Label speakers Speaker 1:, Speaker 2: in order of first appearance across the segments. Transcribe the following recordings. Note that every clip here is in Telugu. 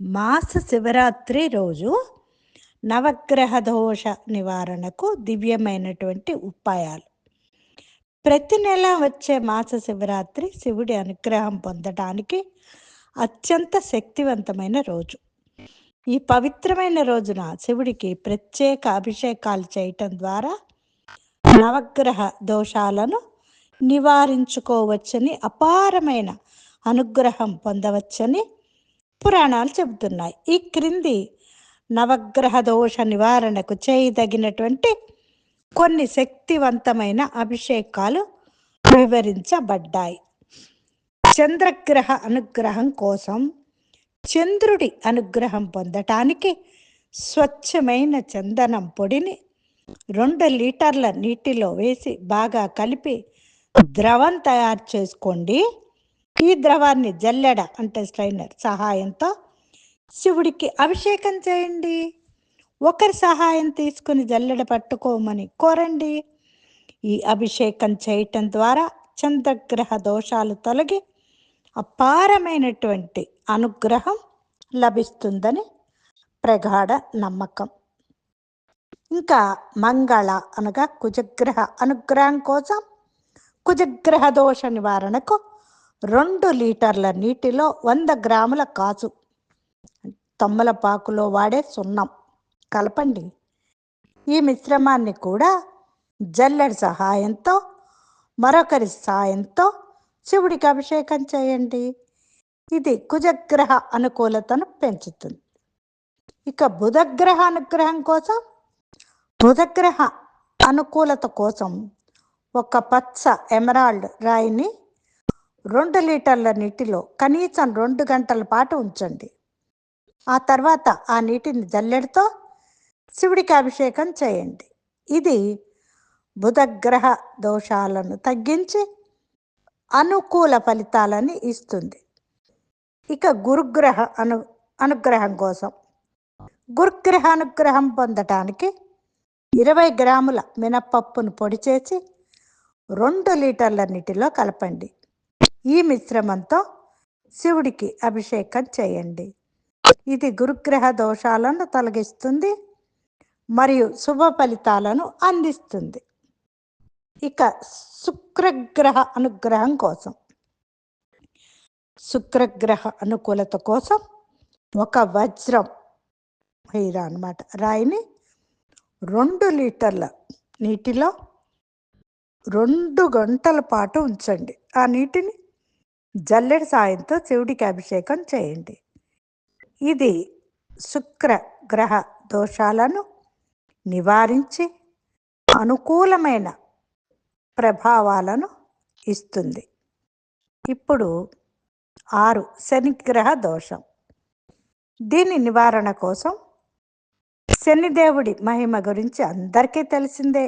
Speaker 1: మాస శివరాత్రి రోజు నవగ్రహ దోష నివారణకు దివ్యమైనటువంటి ఉపాయాలు. ప్రతి నెల వచ్చే మాస శివరాత్రి శివుడి అనుగ్రహం పొందడానికి అత్యంత శక్తివంతమైన రోజు. ఈ పవిత్రమైన రోజున శివుడికి ప్రత్యేక అభిషేకాలు చేయటం ద్వారా నవగ్రహ దోషాలను నివారించుకోవచ్చని అపారమైన అనుగ్రహం పొందవచ్చని పురాణాలు చెబుతున్నాయి. ఈ క్రింది నవగ్రహ దోష నివారణకు చేయదగినటువంటి కొన్ని శక్తివంతమైన అభిషేకాలు వివరించబడ్డాయి. చంద్రగ్రహ అనుగ్రహం కోసం చంద్రుడి అనుగ్రహం పొందటానికి స్వచ్ఛమైన చందనం పొడిని రెండు లీటర్ల నీటిలో వేసి బాగా కలిపి ద్రవం తయారు చేసుకోండి. ఈ ద్రవాన్ని జల్లెడ అంటే స్ట్రైనర్ సహాయంతో శివుడికి అభిషేకం చేయండి. ఒకరి సహాయం తీసుకుని జల్లెడ పట్టుకోమని కోరండి. ఈ అభిషేకం చేయటం ద్వారా చంద్రగ్రహ దోషాలు తొలగి అపారమైనటువంటి అనుగ్రహం లభిస్తుందని ప్రగాఢ నమ్మకం. ఇంకా మంగళ అనగా కుజగ్రహ అనుగ్రహం కోసం కుజగ్రహ దోష నివారణకు రెండు లీటర్ల నీటిలో వంద గ్రాముల కాచు తమ్మలపాకులో వాడే సున్నం. కలపండి. ఈ మిశ్రమాన్ని కూడా జల్లెడి సహాయంతో మరొకరి సహాయంతో శివుడికి అభిషేకం చేయండి. ఇది కుజగ్రహ అనుకూలతను పెంచుతుంది. ఇక బుధగ్రహ అనుగ్రహం కోసం బుధగ్రహ అనుకూలత కోసం ఒక పచ్చ ఎమరాల్డ్ రాయిని రెండు లీటర్ల నీటిలో కనీసం రెండు గంటల పాటు ఉంచండి. ఆ తర్వాత ఆ నీటిని జల్లెడతో శివుడికి అభిషేకం చేయండి. ఇది బుధగ్రహ దోషాలను తగ్గించి అనుకూల ఫలితాలని ఇస్తుంది. ఇక గురుగ్రహ అను అనుగ్రహం కోసం. గురుగ్రహ అనుగ్రహం పొందటానికి ఇరవై గ్రాముల మినపప్పును పొడి చేసి రెండు లీటర్ల నీటిలో కలపండి. ఈ మిశ్రమంతో శివుడికి అభిషేకం చేయండి. ఇది గురుగ్రహ దోషాలను తొలగిస్తుంది మరియు శుభ ఫలితాలను అందిస్తుంది. ఇక శుక్రగ్రహ అనుగ్రహం కోసం. శుక్రగ్రహ అనుకూలత కోసం ఒక వజ్రం హీరా అనమాట రాయిని రెండు లీటర్ల నీటిలో రెండు గంటల పాటు ఉంచండి. ఆ నీటిని జల్లెడ సాయంతో శివుడికి అభిషేకం చేయండి. ఇది శుక్ర గ్రహ దోషాలను నివారించి అనుకూలమైన ప్రభావాలను ఇస్తుంది. ఇప్పుడు ఆరు శనిగ్రహ దోషం. దీని నివారణ కోసం శనిదేవుడి మహిమ గురించి అందరికీ తెలిసిందే.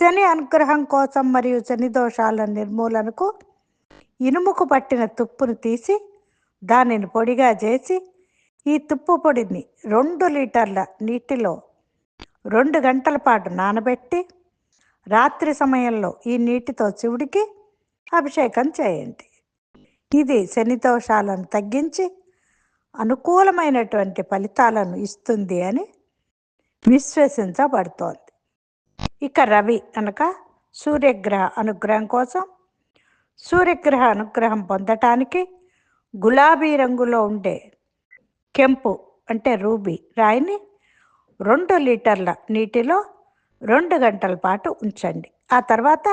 Speaker 1: శని అనుగ్రహం కోసం మరియు శని దోషాల నిర్మూలనకు ఇనుముకు పట్టిన తుప్పును తీసి దానిని పొడిగా చేసి ఈ తుప్పు పొడిని రెండు లీటర్ల నీటిలో రెండు గంటల పాటు నానబెట్టి రాత్రి సమయంలో ఈ నీటితో శివుడికి అభిషేకం చేయండి. ఇది శనిదోషాలను తగ్గించి అనుకూలమైనటువంటి ఫలితాలను ఇస్తుంది అని విశ్వసించబడుతోంది. ఇక రవి అనగా సూర్యగ్రహ అనుగ్రహం కోసం సూర్యగ్రహ అనుగ్రహం పొందటానికి గులాబీ రంగులో ఉండే కెంపు అంటే రూబీ రాయిని రెండు లీటర్ల నీటిలో రెండు గంటల పాటు ఉంచండి. ఆ తర్వాత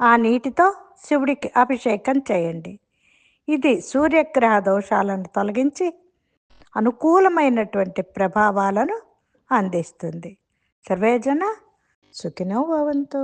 Speaker 1: ఆ నీటితో శివుడికి అభిషేకం చేయండి. ఇది సూర్యగ్రహ దోషాలను తొలగించి అనుకూలమైనటువంటి ప్రభావాలను అందిస్తుంది. సర్వేజన సుఖినో భవంతు.